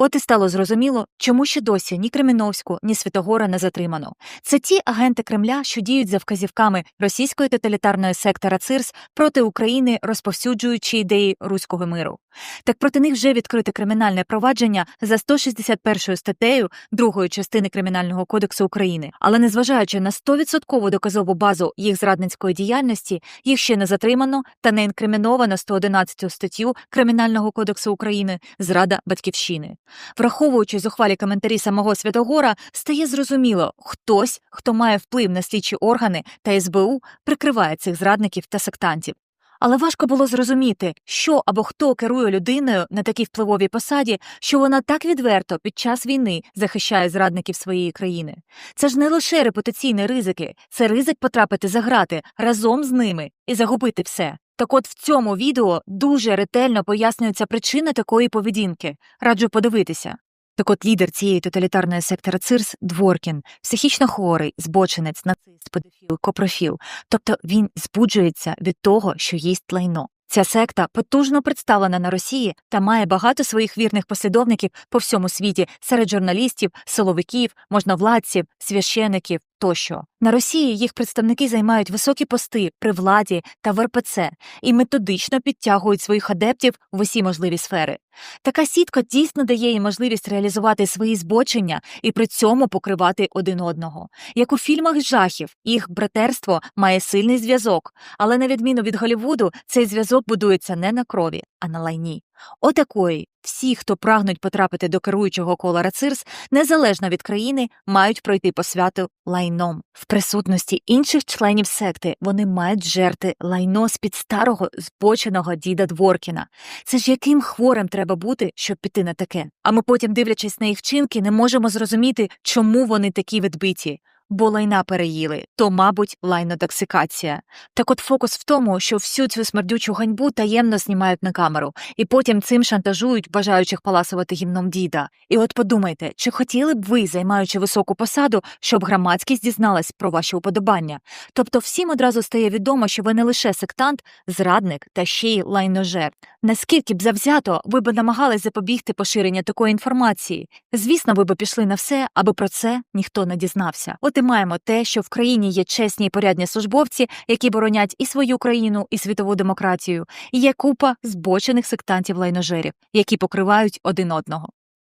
От і стало зрозуміло, чому ще досі ні Креміновську, ні Святогора не затримано. Це ті агенти Кремля, що діють за вказівками російської тоталітарної сектора ЦИРС проти України, розповсюджуючи ідеї руського миру. Так проти них вже відкрите кримінальне провадження за 161 статтею другої частини Кримінального кодексу України. Але незважаючи на 100% доказову базу їх зрадницької діяльності, їх ще не затримано та не інкриміновано 111 статтю Кримінального кодексу України зрада батьківщини. Враховуючи зухвалі коментарі самого Святогора, стає зрозуміло, хтось, хто має вплив на слідчі органи та СБУ, прикриває цих зрадників та сектантів. Але важко було зрозуміти, що або хто керує людиною на такій впливовій посаді, що вона так відверто під час війни захищає зрадників своєї країни. Це ж не лише репутаційні ризики, це ризик потрапити за грати разом з ними і загубити все. Так от в цьому відео дуже ретельно пояснюється причина такої поведінки. Раджу подивитися. Так от лідер цієї тоталітарної сектора ЦИРС Дворкін, психічно хворий, збочинець, нацист, педофіл, копрофіл. Тобто він збуджується від того, що їсть лайно. Ця секта потужно представлена на Росії та має багато своїх вірних послідовників по всьому світі серед журналістів, силовиків, можновладців, священиків тощо. На Росії їх представники займають високі пости при владі та в РПЦ і методично підтягують своїх адептів в усі можливі сфери. Така сітка дійсно дає їм можливість реалізувати свої збочення і при цьому покривати один одного. Як у фільмах жахів, їх братерство має сильний зв'язок, але на відміну від Голлівуду, цей зв'язок будується не на крові, а на лайні. Отакої всі, хто прагнуть потрапити до керуючого кола Рацирс, незалежно від країни, мають пройти по святу лайном. В присутності інших членів секти вони мають жерти лайно з-під старого збоченого діда Дворкіна. Це ж яким хворим треба бути, щоб піти на таке? А ми потім, дивлячись на їх вчинки, не можемо зрозуміти, чому вони такі відбиті. Бо лайна переїли, то, мабуть, лайнотоксикація. Так от фокус в тому, що всю цю смердючу ганьбу таємно знімають на камеру, і потім цим шантажують бажаючих паласувати гімном діда. І от подумайте, чи хотіли б ви, займаючи високу посаду, щоб громадськість дізналась про ваші уподобання? Тобто всім одразу стає відомо, що ви не лише сектант, зрадник та ще й лайножер. Наскільки б завзято ви б намагались запобігти поширення такої інформації? Звісно, ви б пішли на все, аби про це ніхто не дізнався. От маємо те, що в країні є чесні і порядні службовці, які боронять і свою країну, і світову демократію, і є купа збочених сектантів лайножерів, які покривають один одного.